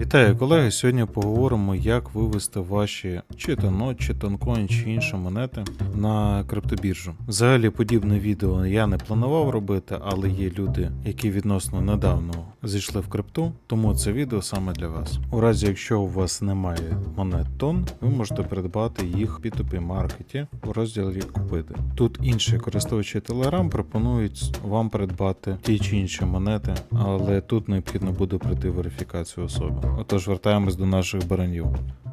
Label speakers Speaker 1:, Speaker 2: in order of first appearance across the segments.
Speaker 1: Вітаю колеги! Сьогодні поговоримо, як вивести ваші чи то нот, чи тонкоін, чи інші монети на криптобіржу. Взагалі, подібне відео я не планував робити, але є люди, які відносно недавно зайшли в крипту, тому це відео саме для вас. У разі, якщо у вас немає монет тон, ви можете придбати їх в P2P маркеті у розділі Купити. Тут інші користувачі Telegram пропонують вам придбати ті чи інші монети, але тут необхідно буде пройти верифікацію особи. Отож, вертаємось до наших баранів.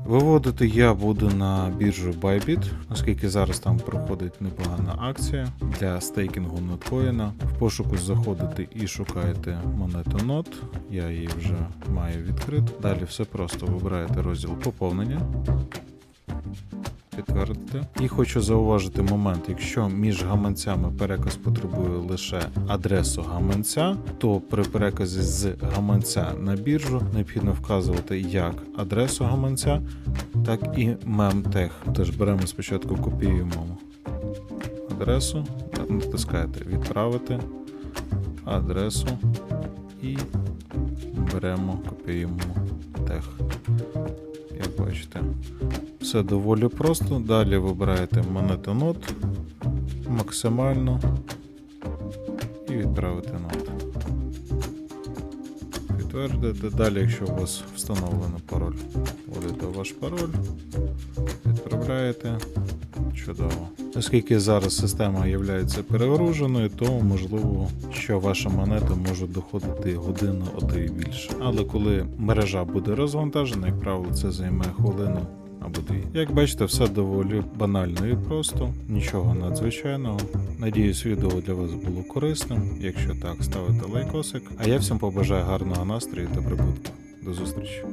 Speaker 1: Виводити я буду на біржу Bybit, оскільки зараз там проходить непогана акція для стейкінгу ноткоїна. В пошуку заходите і шукаєте монету NOT. Я її вже маю відкрит. Далі все просто вибираєте розділ поповнення. Підтвердити. І хочу зауважити момент, якщо між гаманцями переказ потребує лише адресу гаманця, то при переказі з гаманця на біржу необхідно вказувати як адресу гаманця, так і мемтех. Тож беремо спочатку копіюємо адресу, натискаєте відправити адресу і беремо, копіюємо тех. Як бачите. Все доволі просто. Далі вибираєте монету нот максимально і відправити нот. Підтвердите. Далі, якщо у вас встановлено пароль, вводите ваш пароль, відправляєте. Чудово. Оскільки зараз система є перегруженою, то можливо, що ваша монета може доходити годину, а то і більше. Але коли мережа буде розвантажена, як правило, це займе хвилину або дві. Як бачите, все доволі банально і просто, нічого надзвичайного. Надіюсь, відео для вас було корисним. Якщо так, ставите лайкосик. А я всім побажаю гарного настрою та прибутку. До зустрічі!